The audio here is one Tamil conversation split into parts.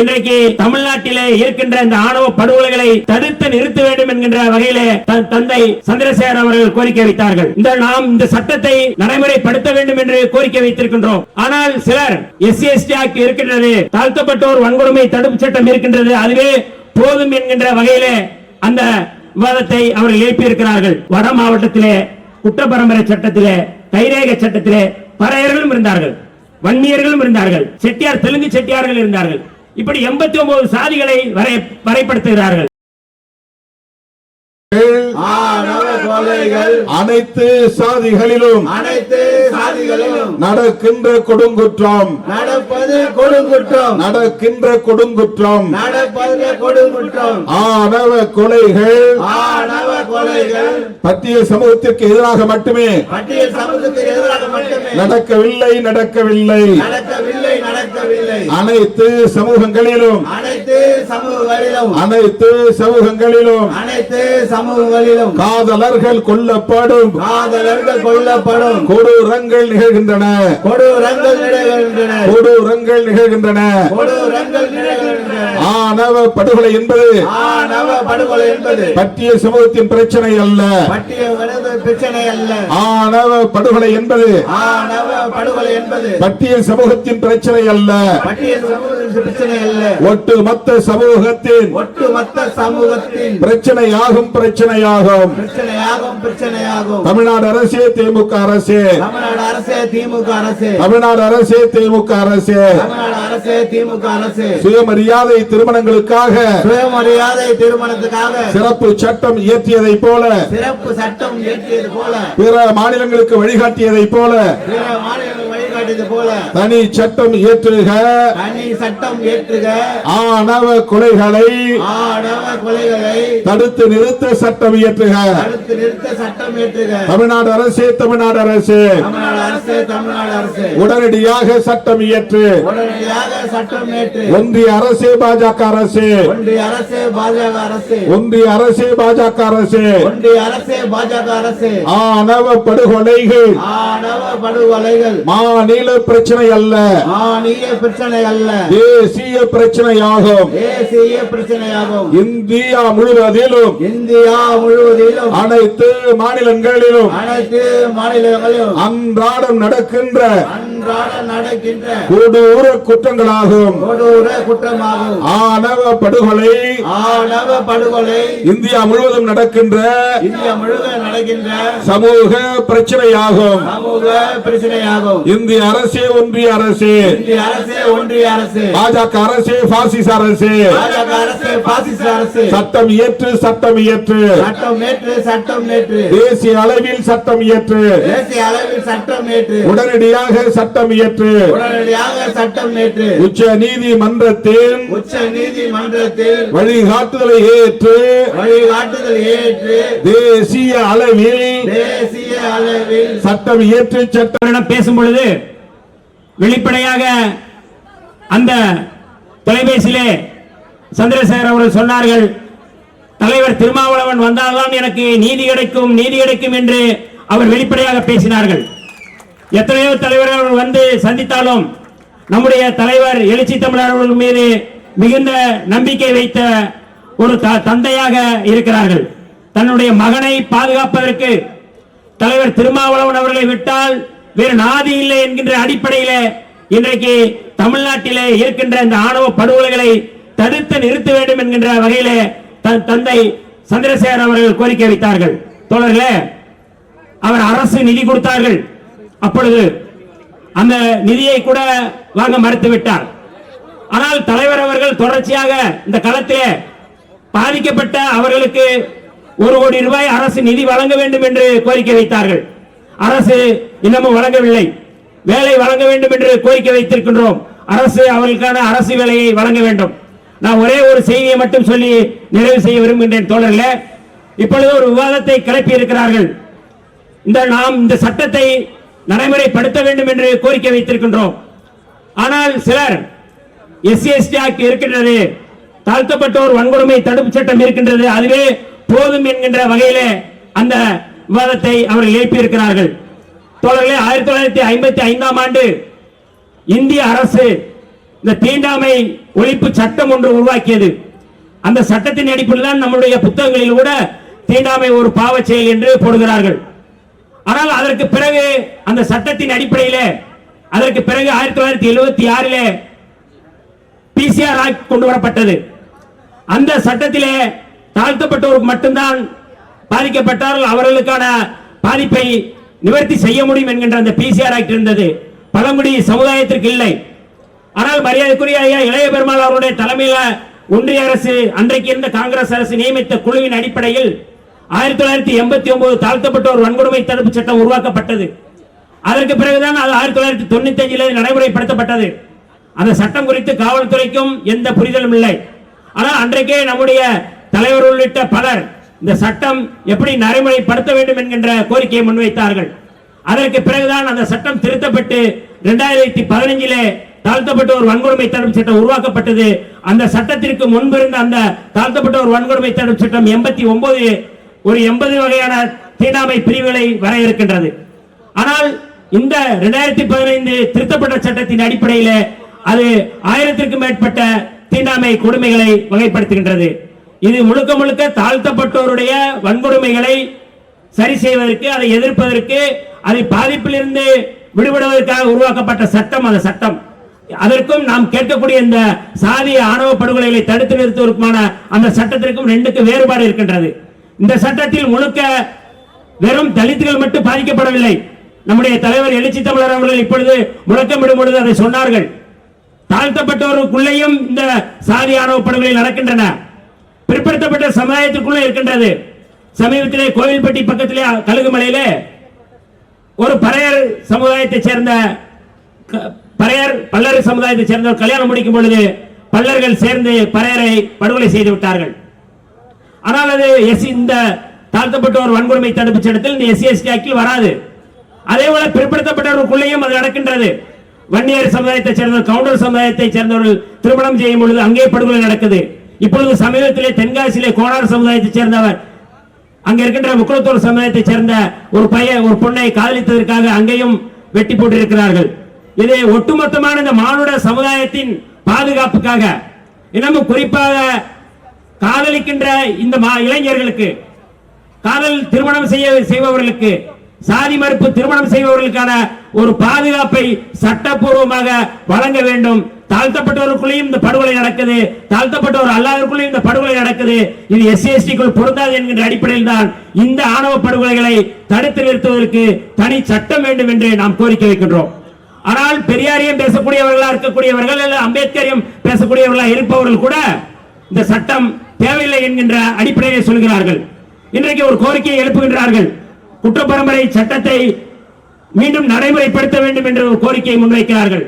இன்றைக்கு தமிழ்நாட்டிலே இருக்கின்ற இந்த ஆணவ படுகொலைகளை தடுத்து நிறுத்த வேண்டும் என்கின்ற வகையிலே தன் தந்தை சந்திரசேகர் அவர்கள் கோரிக்கை வைத்தார்கள். இந்த நாம் இந்த சட்டத்தை நடைமுறைப்படுத்த வேண்டும் என்று கோரிக்கை வைத்திருக்கின்றோம். ஆனால் சிலர் எஸ்சி எஸ்டி ஆக்ட் இருக்கின்றது தாழ்த்தப்பட்டோர் வன்கொடுமை தடுப்பு சட்டம் இருக்கின்றது அதுவே போதும் என்கின்ற வகையிலே அந்த விவாதத்தை அவர்கள் எழுப்பியிருக்கிறார்கள். வட மாவட்டத்திலே குற்றப்பரம்பரை சட்டத்திலே கைரேக சட்டத்திலே பறையர்களும் இருந்தார்கள். வன்னியர்களும் இருந்தார்கள். செட்டியார் தெலுங்கு செட்டியார்கள் இருந்தார்கள். இப்படி எண்பத்தி ஒன்பது சாதிகளை வரை வரைப்படுத்துகிறார்கள். அனைத்து சாதிகளிலும் அனைத்து சாதிகளிலும் நடக்கின்ற கொடுங்குற்றம் நடப்பது கொடுங்குற்றம் நடக்கின்ற கொடுங்குற்றம் நடப்பது கொடுங்குற்றம் ஆணவ கொலைகள் ஆணவ கொலைகள் பட்டிய சமூகத்திற்கு எதிராக மட்டுமே பட்டியல் சமூகத்துக்கு எதிராக மட்டுமே நடக்கவில்லை நடக்கவில்லை நடக்கவில்லை. நடக்கவில்லை. அனைத்து சமூகங்களிலும். அனைத்து சமூகங்களிலும். அனைத்து சமூகங்களிலும். அனைத்து சமூகங்களிலும். காதலர்கள் கொல்லப்படும். காதலர்கள் கொல்லப்படும். கொடூரங்கள் நிகழ்கின்றன. கொடூரங்கள் நிகழ்கின்றன. கொடூரங்கள் நிகழ்கின்றன. கொடூரங்கள் நிகழ்கின்றன. ஆணவ படுகொலை என்பது ஆணவ படுகொலை என்பது பட்டிய சமூகத்தின் பிரச்சனை அல்ல. பட்டியல் விடுதலை பிரச்சனை அல்ல. ஆணவ படுகொலை என்பது ஆணவ படுகொலை என்பது பட்டியல் சமூகத்தின் பிரச்சனை அல்ல. பிரச்சனை அல்ல. ஒட்டுமொத்த சமூகத்தின் ஒட்டுமொத்த சமூகத்தின் பிரச்சனையாகும் பிரச்சனையாகும். பிரச்சனையாகும் பிரச்சனையாகும். தமிழ்நாடு அரசே திமுக அரசே. தமிழ்நாடு அரசே திமுக அரசு. தமிழ்நாடு அரசே திமுக அரசே. தமிழ்நாடு அரசே திமுக அரசு. சுயமரியாதை திருமணங்களுக்காக சுயமரியாதை திருமணத்துக்காக சிறப்பு சட்டம் இயற்றியதை போல சிறப்பு சட்டம் இயற்றியது போல பிற மாநிலங்களுக்கு வழிகாட்டியதை போல பிற மாநிலங்கள் வழிகாட்டியது போல. தனி சட்டம் இயற்றுக தனி சட்டம் ஏற்றுக. ஆணவ கொலைகளை ஆணவ கொலைகளை தடுத்து நிறுத்த சட்டம் இயற்றுக தடுத்து நிறுத்த சட்டம் ஏற்றுக. தமிழ்நாடு அரசே தமிழ்நாடு அரசு. தமிழ்நாடு அரசு தமிழ்நாடு அரசு. உடனடியாக சட்டம் இயற்று. உடனடியாக சட்டம் ஏற்று. ஒன்றிய அரசே பாஜக அரசு. ஒன்றிய அரசு பாஜக அரசு. ஒன்றிய அரசே பாஜக அரசு. ஒன்றிய அரசு பாஜக அரசு. ஆணவ படுகொலைகள். ஆணவ படுகொலைகள். மாநில பிரச்சனை அல்ல மாநில பிரச்சனை அல்ல தேசிய பிரச்சனையாகும். தேசிய பிரச்சனையாகும். இந்தியா முழுவதிலும். இந்தியா முழுவதிலும். அனைத்து மாநிலங்களிலும். அனைத்து மாநிலங்களிலும். அன்றாடம் நடக்கின்ற அன்றாட நடக்கின்ற கொடூர குற்றங்களாகும். கொடூர குற்றமாகும். ஆணவ படுகொலை ஆணவ படுகொலை இந்தியா முழுவதும் நடக்கின்ற இந்தியா முழுக்க நடக்கின்ற சமூக பிரச்சனையாகும். சமூக பிரச்சனையாகும். இந்திய அரசே ஒன்றிய அரசு. இந்திய அரசு ஒன்றிய அரசு. பாஜக அரசே பாசிச அரசு. பாஜக அரசு பாசிச அரசு. சட்டம் இயற்று சட்டம் இயற்று. சட்டம் ஏற்று சட்டம் ஏற்று. தேசிய அளவில் சட்டம் இயற்று. தேசிய அளவில் சட்டம் ஏற்று. உடனடியாக சட்டம் இயற்று. உடனடியாக சட்டம் ஏற்று உச்ச நீதிமன்றத்தின் உச்ச நீதிமன்றத்தில் வழிகாட்டுதலை ஏற்று. வழிகாட்டுதல் ஏற்று. தேசிய அளவில் தேசிய அளவில் சட்டம் இயற்று சட்டம் பேசும் பொழுது வெளிப்படையாக அந்த தொலைபேசியிலே சந்திரசேகர் அவர்கள் சொன்னார்கள் தலைவர் திருமாவளவன் வந்தால்தான் எனக்கு நீதி கிடைக்கும் நீதி கிடைக்கும் என்று அவர் வெளிப்படையாக பேசினார்கள். எத்தனையோ தலைவர்கள் வந்து சந்தித்தாலும் நம்முடைய தலைவர் எழுச்சி தமிழர் அவர்கள் மீது மிகுந்த நம்பிக்கை வைத்த ஒரு த- தந்தையாக இருக்கிறார்கள். தன்னுடைய மகனை பாதுகாப்பதற்கு தலைவர் திருமாவளவன் அவர்களை விட்டால் வேறு நாதி இல்லை என்கின்ற அடிப்படையில் இன்றைக்கு தமிழ்நாட்டிலே இருக்கின்ற இந்த ஆணவ படுகொலைகளை தடுத்து நிறுத்த வேண்டும் என்கின்ற வகையிலே தன் தந்தை சந்திரசேகர் அவர்கள் கோரிக்கை வைத்தார்கள். தோழர்களே அவர் அரசு நிதி கொடுத்தார்கள். அப்பொழுது அந்த நிதியை கூட வாங்க மறுத்து விட்டார் ஆனால் தலைவர் அவர்கள் தொடர்ச்சியாக இந்த களத்திலே பாதிக்கப்பட்ட அவர்களுக்கு ஒரு கோடி ரூபாய் அரசு நிதி வழங்க வேண்டும் என்று கோரிக்கை வைத்தார்கள். அரசு இன்னமும் வழங்கவில்லை. வேலை வழங்க வேண்டும் என்று கோரிக்கை வைத்திருக்கின்றோம். அரசு அவர்களுக்கான அரசு வேலையை வழங்க வேண்டும். நான் ஒரே ஒரு செய்தியை மட்டும் சொல்லி நிறைவு செய்ய விரும்புகின்றேன் தோழர்களே. இப்பொழுது ஒரு விவாதத்தை கிளப்பி இருக்கிறார்கள் இந்த நாம் இந்த சட்டத்தை நடைமுறைப்படுத்த வேண்டும் என்று கோரிக்கை வைத்திருக்கின்றோம். ஆனால் சிலர் எஸ்சி எஸ்டி ஆக்ட் இருக்கின்றது தாழ்த்தப்பட்டோர் வன்கொடுமை தடுப்பு சட்டம் இருக்கின்றது அதுவே போதும் என்கின்ற வகையிலே அந்த விவாதத்தை அவர்கள் எழுப்பியிருக்கிறார்கள். தோழர்களே ஆயிரத்தி தொள்ளாயிரத்தி ஐம்பத்தி ஐந்தாம் ஆண்டு இந்திய அரசு இந்த தீண்டாமை ஒழிப்பு சட்டம் ஒன்று உருவாக்கியது. அந்த சட்டத்தின் அடிப்படையில் தான் நம்முடைய புத்தகங்களில் கூட தீண்டாமை ஒரு பாவச் செயல் என்று போடுகிறார்கள். ஆனால் அதற்கு பிறகு அந்த சட்டத்தின் அடிப்படையிலே அதற்கு பிறகு ஆயிரத்தி தொள்ளாயிரத்தி எழுபத்தி ஆறில் பிசிஆர் ஆக்ட் கொண்டு வரப்பட்டது அந்த சட்டத்திலே தாழ்த்தப்பட்டோருக்கு மட்டும்தான் பாதிக்கப்பட்டால் அவர்களுக்கான பாதிப்பை நிவர்த்தி செய்ய முடியும் என்கின்ற அந்த பிசிஆர் ஆக்ட் இருந்தது. பழங்குடி சமுதாயத்திற்கு இல்லை. ஆனால் மரியாதைக்குரிய ஐயா இளைய பெருமாள் அவருடைய தலைமையில் ஒன்றிய அரசு அன்றைக்கு இருந்த காங்கிரஸ் அரசு நியமித்த குழுவின் அடிப்படையில் ஆயிரத்தி தொள்ளாயிரத்தி எண்பத்தி ஒன்பது தாழ்த்தப்பட்டோர் வன்கொடுமை தடுப்பு சட்டம் உருவாக்கப்பட்டது. அதற்கு பிறகுதான் அது ஆயிரத்தி தொள்ளாயிரத்தி தொண்ணூத்தி அஞ்சில் நடைமுறைப்படுத்தப்பட்டது. அந்த சட்டம் குறித்து காவல்துறைக்கும் எந்த புரிதலும் இல்லை. ஆனால் அன்றைக்கே நம்முடைய தலைவர் உள்ளிட்ட பலர் இந்த சட்டம் எப்படி நடைமுறைப்படுத்த வேண்டும் என்கின்ற கோரிக்கையை முன்வைத்தார்கள். அதற்கு பிறகுதான் அந்த சட்டம் திருத்தப்பட்டு இரண்டாயிரத்தி பதினஞ்சிலே தாழ்த்தப்பட்ட ஒரு வன்கொடுமை தடுப்பு சட்டம் உருவாக்கப்பட்டது. அந்த சட்டத்திற்கு முன்பு அந்த அந்த தாழ்த்தப்பட்டோர் வன்கொடுமை தடுப்பு சட்டம் எண்பத்தி ஒன்பது ஒரு எண்பது வகையான தீண்டாமை பிரிவுகளை வரையறுக்கின்றது ஆனால் இந்த இரண்டாயிரத்தி பதினைந்து திருத்தப்பட்ட சட்டத்தின் அடிப்படையில் அது ஆயிரத்திற்கும் மேற்பட்ட தீண்டாமை கொடுமைகளை வகைப்படுத்துகின்றது. இது முழுக்க முழுக்க தாழ்த்தப்பட்டோருடைய வன்கொடுமைகளை சரி செய்வதற்கு அதை எதிர்ப்பதற்கு அதை பாதிப்பிலிருந்து விடுபடுவதற்காக உருவாக்கப்பட்ட சட்டம் அந்த சட்டம். அதற்கும் நாம் கேட்கக்கூடிய இந்த சாதிய ஆணவ படுகொலைகளை தடுத்து நிறுத்துவதற்குமான அந்த சட்டத்திற்கும் ரெண்டுக்கு வேறுபாடு இருக்கின்றது. இந்த சட்டத்தில் முழுக்க வெறும் தலித்துகள் மட்டும் பாதிக்கப்படவில்லை. நம்முடைய தலைவர் எழுச்சி தமிழர் அவர்கள் இப்பொழுது முழக்கமிடும் பொழுது அதை சொன்னார்கள். தாழ்த்தப்பட்டவருக்குள்ளேயும் இந்த சாதி ஆணவ படுகொலை நடக்கின்றன. பிற்படுத்தப்பட்ட சமுதாயத்திற்குள்ளே இருக்கின்றது. சமீபத்திலே கோவில்பட்டி பக்கத்திலே கழுகுமலையிலே ஒரு பறையர் சமுதாயத்தை சேர்ந்த பறையர் பல்லர் சமுதாயத்தை சேர்ந்தவர் கல்யாணம் முடிக்கும் பொழுது பல்லர்கள் சேர்ந்து பறையரை படுகொலை செய்து விட்டார்கள். ஆனால் அது எஸ் இந்த தாழ்த்தப்பட்டோர் வன்கொடுமை தடுப்பு சட்டத்தில் இந்த எஸ்சி எஸ்டி ஆக்கில் வராது. அதே போல பிற்படுத்தப்பட்டவர்களுக்குள்ளேயும் அது நடக்கின்றது. வன்னியர் சமுதாயத்தை சேர்ந்தவர் கவுண்டர் சமுதாயத்தைச் சேர்ந்தவர்கள் திருமணம் செய்யும் பொழுது அங்கே படுகொலை நடக்குது. இப்பொழுது சமீபத்திலே தென்காசியிலே கோனார் சமுதாயத்தை சேர்ந்தவர் அங்க இருக்கின்ற முக்குளத்தூர் சமுதாயத்தைச் சேர்ந்த ஒரு பையன் ஒரு பொண்ணை காதலித்ததற்காக அங்கேயும் வெட்டி போட்டிருக்கிறார்கள். இது ஒட்டுமொத்தமான இந்த மானுட சமுதாயத்தின் பாதுகாப்புக்காக. இன்னமும் குறிப்பாக காதலிக்கின்ற இந்த மா- இளைஞர்களுக்கு காதல் திருமணம் செய்ய செய்பவர்களுக்கு சாதி மறுப்பு திருமணம் செய்பவர்களுக்கான ஒரு பாதுகாப்பை சட்டப்பூர்வமாக வழங்க வேண்டும். தாழ்த்தப்பட்டவருக்குள்ளேயும் இந்த படுகொலை நடக்குது. தாழ்த்தப்பட்டவர் அல்லாதவர்களுக்குள்ளேயும் இந்த படுகொலை நடக்குது. இது எஸ்சி எஸ்டிக்குள் பொருந்தாது என்கின்ற அடிப்படையில் தான் இந்த ஆணவ படுகொலைகளை தடுத்து நிறுத்துவதற்கு தனி சட்டம் வேண்டும் என்று நாம் கோரிக்கை வைக்கின்றோம். ஆனால் பெரியாரையும் பேசக்கூடியவர்களா இருக்கக்கூடியவர்கள் அல்லது அம்பேத்கரையும் பேசக்கூடியவர்களா இருப்பவர்கள் கூட இந்த சட்டம் தேவையில்லை என்கின்ற அடிப்படையை சொல்கிறார்கள். இன்றைக்கு ஒரு கோரிக்கையை எழுப்புகின்றார்கள். குற்றப்பரம்பரை சட்டத்தை மீண்டும் நடைமுறைப்படுத்த வேண்டும் என்ற ஒரு கோரிக்கையை முன்வைக்கிறார்கள்.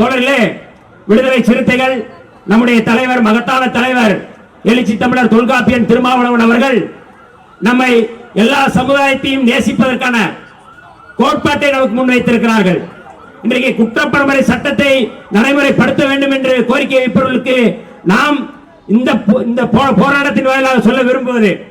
தொடரிலே விடுதலை சிறுத்தைகள் நம்முடைய தலைவர் மகத்தான தலைவர் எழுச்சி தமிழர் தொல்காப்பியன் திருமாவளவன் அவர்கள் நம்மை எல்லா சமுதாயத்தையும் நேசிப்பதற்கான கோட்பாட்டை நமக்கு முன்வைத்திருக்கிறார்கள். இன்றைக்கு குற்றப்பரம்பரை சட்டத்தை நடைமுறைப்படுத்த வேண்டும் என்று கோரிக்கை வைப்பவர்களுக்கு நாம் இந்த போ- இந்த போ- போராட்டத்தின் வாயிலாக சொல்ல விரும்புவது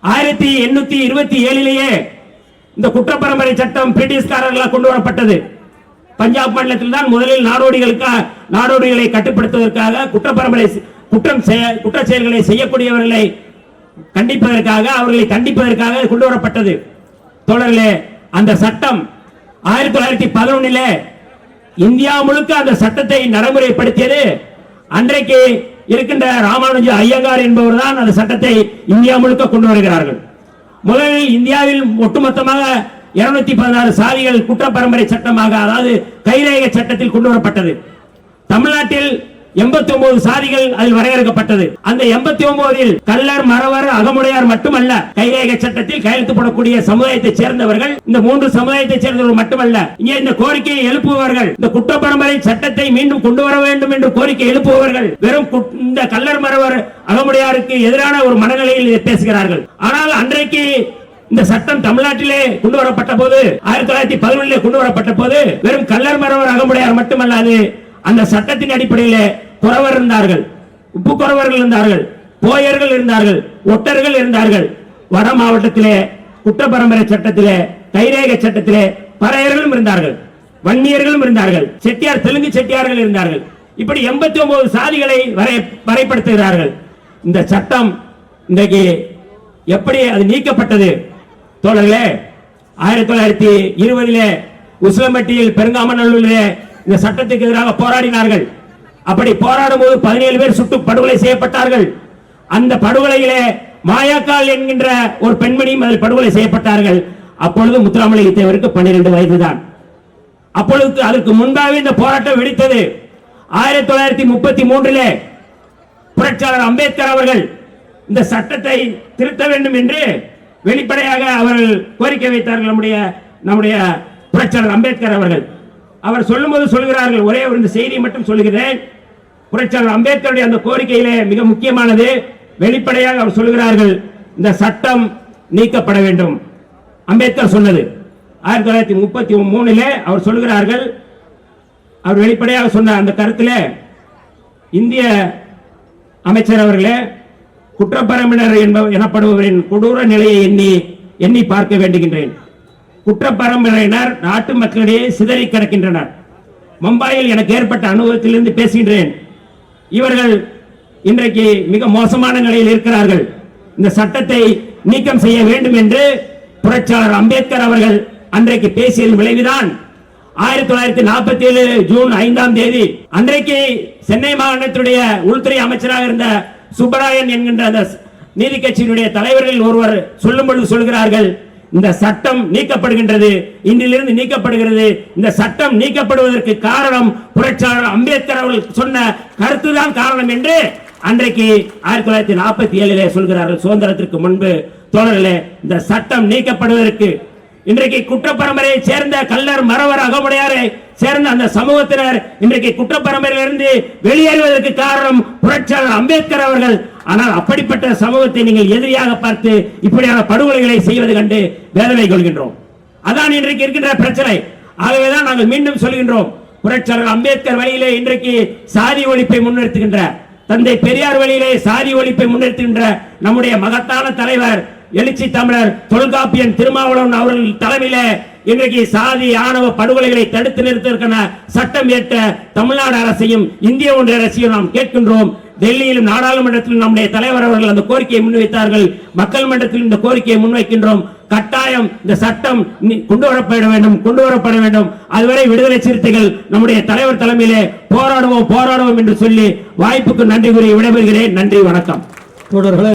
ஆயிரத்தி எண்ணூத்தி இருபத்தி ஏழிலேயே இந்த குற்றப்பரம்பரை சட்டம் பிரிட்டிஷ்காரர்களால் கொண்டு வரப்பட்டது. பஞ்சாப் மாநிலத்தில் தான் முதலில் நாடோடிகளுக்கு நாடோடிகளை கட்டுப்படுத்துவதற்காக குற்றப்பரம்பரை குற்றம் செய்ய குற்ற செயல்களை செய்யக்கூடியவர்களை கண்டிப்பதற்காக அவர்களை தண்டிப்பதற்காக கொண்டு வரப்பட்டது. தொடரிலே அந்த சட்டம் ஆயிரத்தி தொள்ளாயிரத்தி பதினொன்னிலே இந்தியா முழுக்க அந்த சட்டத்தை நடைமுறைப்படுத்தியது. அன்றைக்கு இருக்கின்ற ராமானுஜ ஐயங்கார் என்பவர் தான் அந்த சட்டத்தை இந்தியா முழுக்க கொண்டு வருகிறார்கள். முதலில் இந்தியாவில் ஒட்டுமொத்தமாக இருநூத்தி பதினாறு சாதிகள் குற்ற பரம்பரை சட்டமாக அதாவது கைரேக சட்டத்தில் கொண்டு வரப்பட்டது. தமிழ்நாட்டில் எண்பத்தி ஒன்பது சாதிகள் அதில் வரையறுக்கப்பட்டது. அந்த எண்பத்தி ஒன்பதில் கல்லர் மறவர் அகமுடையார் மட்டுமல்ல கைரேக சட்டத்தில் கையெழுத்து போடக்கூடிய சமுதாயத்தை சேர்ந்தவர்கள் இந்த மூன்று சமுதாயத்தை சேர்ந்தவர்கள் மட்டுமல்ல இங்கே இந்த கோரிக்கையை எழுப்புபவர்கள் இந்த குற்றப்பரம்பரை சட்டத்தை மீண்டும் கொண்டு வர வேண்டும் என்று கோரிக்கை எழுப்புபவர்கள் வெறும் இந்த கல்லர் மறவர் அகமுடையாருக்கு எதிரான ஒரு மனநிலையில் பேசுகிறார்கள். ஆனால் அன்றைக்கு இந்த சட்டம் தமிழ்நாட்டிலே கொண்டு வரப்பட்ட போது ஆயிரத்தி தொள்ளாயிரத்தி பதினொன்றிலே கொண்டு வரப்பட்ட போது வெறும் கல்லர் மறவர் அகமுடையார் மட்டுமல்லாது அந்த சட்டத்தின் அடிப்படையிலே குறவர் இருந்தார்கள் உப்பு குறவர்கள் இருந்தார்கள் போயர்கள் இருந்தார்கள் ஒட்டர்கள் இருந்தார்கள். வட மாவட்டத்திலே குற்றப்பரம்பரை சட்டத்திலே கைரேக சட்டத்திலே பறையர்களும் இருந்தார்கள் வன்னியர்களும் இருந்தார்கள் செட்டியார் தெலுங்கு செட்டியார்கள் இருந்தார்கள். இப்படி எண்பத்தி ஒன்பது சாதிகளை வரை வரைப்படுத்துகிறார்கள். இந்த சட்டம் இன்றைக்கு எப்படி அது நீக்கப்பட்டது? தோழர்களே ஆயிரத்தி தொள்ளாயிரத்தி இருபதிலே உசிலம்பட்டியில் பெருங்காமநல்லூரிலே இந்த சட்டத்துக்கு எதிராக போராடினார்கள். அப்படி போராடும் போது பதினேழு பேர் சுட்டு படுகொலை செய்யப்பட்டார்கள். அந்த படுகொலையிலே மாயாக்கால் என்கின்ற ஒரு பெண்மணியும் அதில் படுகொலை செய்யப்பட்டார்கள். அப்பொழுது முத்துராமலிங்க தேவருக்கு பன்னிரண்டு வயதுதான். அப்பொழுது அதற்கு முன்பாகவே இந்த போராட்டம் வெடித்தது. ஆயிரத்தி தொள்ளாயிரத்தி முப்பத்தி மூன்றிலே புரட்சியாளர் அம்பேத்கர் அவர்கள் இந்த சட்டத்தை திருத்த வேண்டும் என்று வெளிப்படையாக அவர்கள் கோரிக்கை வைத்தார்கள். நம்முடைய நம்முடைய புரட்சியாளர் அம்பேத்கர் அவர்கள். அவர் சொல்லும்போது சொல்கிறார்கள். ஒரே ஒரு இந்த செய்தியை மட்டும் சொல்லுகிறேன். புரட்சியாளர் அம்பேத்கருடைய அந்த கோரிக்கையிலே மிக முக்கியமானது. வெளிப்படையாக அவர் சொல்கிறார்கள் இந்த சட்டம் நீக்கப்பட வேண்டும். அம்பேத்கர் சொன்னது. ஆயிரத்தி தொள்ளாயிரத்தி முப்பத்தி மூணுல அவர் சொல்கிறார்கள் அவர் வெளிப்படையாக சொன்ன அந்த கருத்தில் இந்திய அமைச்சர் அவர்களே குற்றப்பரம்பினர் என்பவர் எனப்படுபவரின் கொடூர நிலையை எண்ணி எண்ணி பார்க்க வேண்டுகின்றேன். குற்றப்பரம்பினரினர் நாட்டு மக்களிடையே சிதறி கிடக்கின்றனர். மும்பாயில் எனக்கு ஏற்பட்ட அனுபவத்திலிருந்து பேசுகின்றேன். இவர்கள் இன்றைக்கு மிக மோசமான நிலையில் இருக்கிறார்கள். இந்த சட்டத்தை நீக்கம் செய்ய வேண்டும் என்று புரட்சியாளர் அம்பேத்கர் அவர்கள் அன்றைக்கு பேசியதன் விளைவுதான். ஆயிரத்தி தொள்ளாயிரத்தி நாற்பத்தி ஏழு ஜூன் ஐந்தாம் தேதி அன்றைக்கு சென்னை மாகாணத்துடைய உள்துறை அமைச்சராக இருந்த சுப்பராயன் என்கின்ற அந்த நீதி கட்சியினுடைய தலைவர்கள் ஒருவர் சொல்லும் பொழுது சொல்கிறார்கள் இந்த சட்டம் நீக்கப்படுகின்றது. இன்றிலிருந்து நீக்கப்படுகிறது. இந்த சட்டம் நீக்கப்படுவதற்கு காரணம் புரட்சியாளர் அம்பேத்கர் அவர்கள் சொன்ன கருத்துதான் காரணம் என்று அன்றைக்கு ஆயிரத்தி தொள்ளாயிரத்தி நாற்பத்தி ஏழிலே சொல்கிறார்கள். சுதந்திரத்திற்கு முன்பு தோழர்களே இந்த சட்டம் நீக்கப்படுவதற்கு இன்றைக்கு குற்றப்பரம்பரையை சேர்ந்த கல்லர் மறவர் அகமுடையாரை சேர்ந்த அந்த சமூகத்தினர் இன்றைக்கு குற்றப்பரம்பரையிலிருந்து வெளியேறுவதற்கு காரணம் புரட்சியாளர் அம்பேத்கர் அவர்கள். ஆனால் அப்படிப்பட்ட சமூகத்தை நீங்கள் எதிரியாக பார்த்து இப்படியான படுகொலைகளை செய்வது கண்டு வேதனை கொள்கின்றோம். அதான் இன்றைக்கு இருக்கின்ற பிரச்சனை. ஆகவேதான் நாங்கள் மீண்டும் சொல்கின்றோம். புரட்சியாளர் அம்பேத்கர் வழியிலே இன்றைக்கு சாதி ஒழிப்பை முன்னிறுத்துகின்ற தந்தை பெரியார் வழியிலே சாதி ஒழிப்பை முன்னிறுத்துகின்ற நம்முடைய மகத்தான தலைவர் எழுச்சி தமிழர் தொல்காப்பியன் திருமாவளவன் அவர்கள் தலைமையில இன்றைக்கு சாதி ஆணவ படுகொலைகளை தடுத்து நிறுத்திருக்கிற சட்டம் ஏற்ற தமிழ்நாடு அரசையும் இந்திய ஒன்றிய அரசையும் நாம் கேட்கின்றோம். டெல்லியிலும் நாடாளுமன்றத்திலும் நம்முடைய தலைவர் அவர்கள் அந்த கோரிக்கையை முன்வைத்தார்கள். மக்கள் மன்றத்தில் இந்த கோரிக்கையை முன்வைக்கின்றோம். கட்டாயம் இந்த சட்டம் கொண்டு வரப்பட வேண்டும் கொண்டு வரப்பட வேண்டும். அதுவரை விடுதலை சிறுத்தைகள் நம்முடைய தலைவர் தலைமையிலே போராடுவோம் போராடுவோம் என்று சொல்லி வாய்ப்புக்கு நன்றி கூறி விடைபெறுகிறேன். நன்றி வணக்கம். தொடர்களை